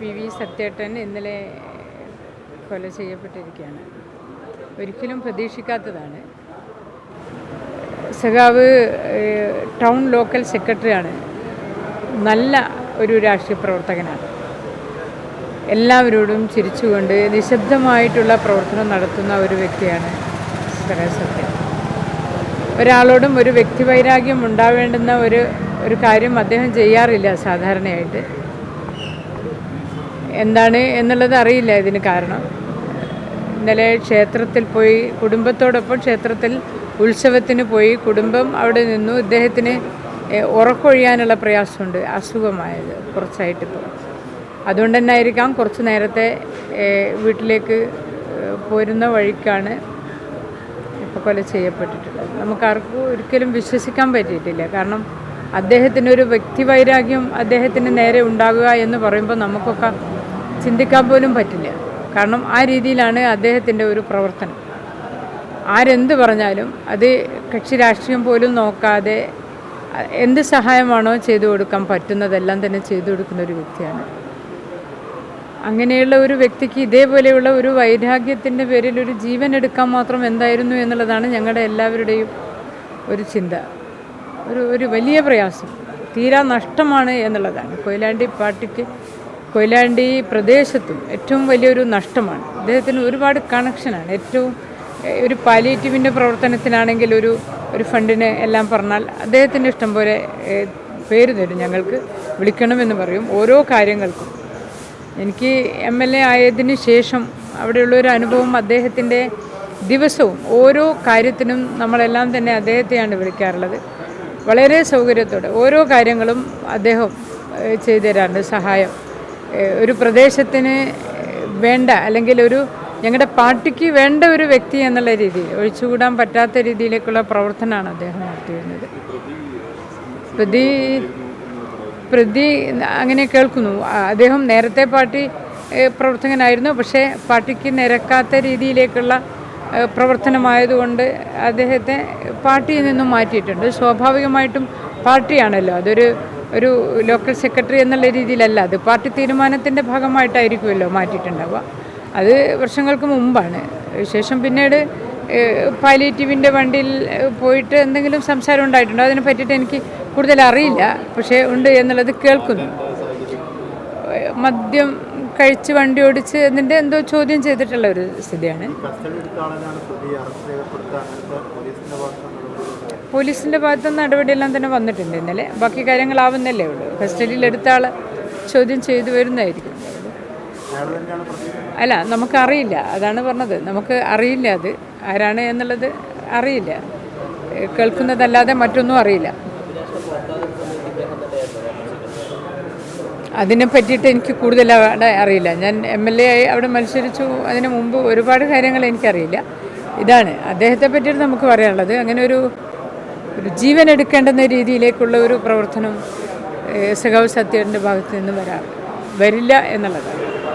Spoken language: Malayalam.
പി വി സത്യേട്ടൻ ഇന്നലെ കൊല ചെയ്യപ്പെട്ടിരിക്കുകയാണ്. ഒരിക്കലും പ്രതീക്ഷിക്കാത്തതാണ്. സഖാവ് ടൗൺ ലോക്കൽ സെക്രട്ടറിയാണ്. നല്ല ഒരു രാഷ്ട്രീയ പ്രവർത്തകനാണ്. എല്ലാവരോടും ചിരിച്ചുകൊണ്ട് നിശബ്ദമായിട്ടുള്ള പ്രവർത്തനം നടത്തുന്ന ഒരു വ്യക്തിയാണ് സത്യം ഒരാളോടും ഒരു വ്യക്തിവൈരാഗ്യം ഉണ്ടാവേണ്ടുന്ന ഒരു ഒരു കാര്യം അദ്ദേഹം ചെയ്യാറില്ല സാധാരണയായിട്ട്. എന്താണ് എന്നുള്ളത് അറിയില്ല ഇതിന് കാരണം. ഇന്നലെ ക്ഷേത്രത്തിൽ പോയി കുടുംബത്തോടൊപ്പം ക്ഷേത്രത്തിൽ ഉത്സവത്തിന് പോയി കുടുംബം അവിടെ നിന്നു. ഇദ്ദേഹത്തിന് ഉറക്കൊഴിയാനുള്ള പ്രയാസമുണ്ട്. അസുഖമായത് കുറച്ചായിട്ടിപ്പോൾ അതുകൊണ്ട് തന്നെ ആയിരിക്കാം കുറച്ച് നേരത്തെ വീട്ടിലേക്ക് പോരുന്ന വഴിക്കാണ് ഇപ്പോൾ കൊല ചെയ്യപ്പെട്ടിട്ടുള്ളത്. നമുക്കാർക്കും ഒരിക്കലും വിശ്വസിക്കാൻ പറ്റിയിട്ടില്ല. കാരണം അദ്ദേഹത്തിനൊരു വ്യക്തിവൈരാഗ്യം അദ്ദേഹത്തിന് നേരെ ഉണ്ടാകുക എന്ന് പറയുമ്പോൾ നമുക്കൊക്കെ ചിന്തിക്കാൻ പോലും പറ്റില്ല. കാരണം ആ രീതിയിലാണ് അദ്ദേഹത്തിന്റെ ഒരു പ്രവർത്തനം. ആരെന്ത് പറഞ്ഞാലും അത് കക്ഷി രാഷ്ട്രീയം പോലും നോക്കാതെ എന്ത് സഹായമാണോ ചെയ്തു കൊടുക്കാൻ പറ്റുന്നതെല്ലാം തന്നെ ചെയ്തു കൊടുക്കുന്ന ഒരു വ്യക്തിയാണ്. അങ്ങനെയുള്ള ഒരു വ്യക്തിക്ക് ഇതേപോലെയുള്ള ഒരു വൈരാഗ്യത്തിന്റെ പേരിൽ ഒരു ജീവൻ എടുക്കാൻ മാത്രം എന്തായിരുന്നു എന്നുള്ളതാണ് ഞങ്ങളുടെ എല്ലാവരുടെയും ഒരു ചിന്ത. ഒരു ഒരു വലിയ പ്രയാസം. തീരാ നഷ്ടമാണ് എന്നുള്ളതാണ്. കൊയിലാണ്ടി പാർട്ടിക്ക് കൊയിലാണ്ടി പ്രദേശത്തും ഏറ്റവും വലിയൊരു നഷ്ടമാണ്. അദ്ദേഹത്തിന് ഒരുപാട് കണക്ഷനാണ് ഏറ്റവും ഒരു പാലിയേറ്റീവിന്റെ പ്രവർത്തനത്തിനാണെങ്കിൽ ഒരു ഒരു ഫണ്ടിന് എല്ലാം പറഞ്ഞാൽ അദ്ദേഹത്തിന്റെ ഇഷ്ടം പോലെ പേര് തരും ഞങ്ങൾക്ക്. വിളിക്കണമെന്ന് പറയും ഓരോ കാര്യങ്ങൾക്കും. എനിക്ക് എം എൽ എ ആയതിനു ശേഷം അവിടെയുള്ളൊരു അനുഭവം അദ്ദേഹത്തിന്റെ ദിവസവും ഓരോ കാര്യത്തിനും നമ്മളെല്ലാം തന്നെ അദ്ദേഹത്തെയാണ് വിളിക്കാറുള്ളത്. വളരെ സൗകര്യത്തോടെ ഓരോ കാര്യങ്ങളും അദ്ദേഹം ചെയ്തു തരാറുണ്ട് സഹായം. ഒരു പ്രദേശത്തിന് വേണ്ട അല്ലെങ്കിൽ ഒരു ഞങ്ങളുടെ പാർട്ടിക്ക് വേണ്ട ഒരു വ്യക്തി എന്നുള്ള രീതിയിൽ ഒഴിച്ചുകൂടാൻ പറ്റാത്ത രീതിയിലേക്കുള്ള പ്രവർത്തനമാണ് അദ്ദേഹം നടത്തിയിരുന്നത്. പ്രതി പ്രതി അങ്ങനെ കേൾക്കുന്നു. അദ്ദേഹം നേരത്തെ പാർട്ടി പ്രവർത്തകനായിരുന്നു പക്ഷേ പാർട്ടിക്ക് നിരക്കാത്ത രീതിയിലേക്കുള്ള പ്രവർത്തനമായതുകൊണ്ട് അദ്ദേഹത്തെ പാർട്ടിയിൽ നിന്നും മാറ്റിയിട്ടുണ്ട്. സ്വാഭാവികമായിട്ടും പാർട്ടിയാണല്ലോ അതൊരു ഒരു ലോക്കൽ സെക്രട്ടറി എന്നുള്ള രീതിയിലല്ല. അത് പാർട്ടി തീരുമാനത്തിന്റെ ഭാഗമായിട്ടായിരിക്കുമല്ലോ മാറ്റിയിട്ടുണ്ടാവുക. അത് വർഷങ്ങൾക്ക് മുമ്പാണ്. ശേഷം പിന്നീട് പാലിയേറ്റീവിന്റെ വണ്ടിയിൽ പോയിട്ട് എന്തെങ്കിലും സംസാരം ഉണ്ടായിട്ടുണ്ടോ? അതിനെ പറ്റിയിട്ട് എനിക്ക് കൂടുതൽ അറിയില്ല. പക്ഷേ ഉണ്ട് എന്നുള്ളത് കേൾക്കുന്നു. മദ്യം കഴിച്ച് വണ്ടി ഓടിച്ച് എന്നിട്ട് എന്തോ ചോദ്യം ചെയ്തിട്ടുള്ള ഒരു സ്ഥിതിയാണ്. പോലീസിന്റെ ഭാഗത്തു നടപടിയെല്ലാം തന്നെ വന്നിട്ടുണ്ട് ഇന്നലെ. ബാക്കി കാര്യങ്ങളാവുന്നല്ലേ ഉള്ളൂ. കസ്റ്റഡിയിൽ എടുത്ത ആൾ ചോദ്യം ചെയ്തു വരുന്നതായിരിക്കും. അല്ല നമുക്കറിയില്ല അതാണ് പറഞ്ഞത്. നമുക്ക് അറിയില്ല അത്. ആരാണ് എന്നുള്ളത് അറിയില്ല. കേൾക്കുന്നതല്ലാതെ മറ്റൊന്നും അറിയില്ല. അതിനെ പറ്റിയിട്ട് എനിക്ക് കൂടുതൽ അവിടെ അറിയില്ല. ഞാൻ എം എൽ എ ആയി അവിടെ മത്സരിച്ചു. അതിന് മുമ്പ് ഒരുപാട് കാര്യങ്ങൾ എനിക്കറിയില്ല. ഇതാണ്. അദ്ദേഹത്തെ പറ്റിയിട്ട് നമുക്ക് പറയാനുള്ളത്. അങ്ങനെ ഒരു ഒരു ജീവൻ എടുക്കേണ്ടുന്ന രീതിയിലേക്കുള്ള ഒരു പ്രവർത്തനം സഖാവ് സത്യന്റെ ഭാഗത്ത് നിന്ന് വരാ വരില്ല എന്നുള്ളതാണ്.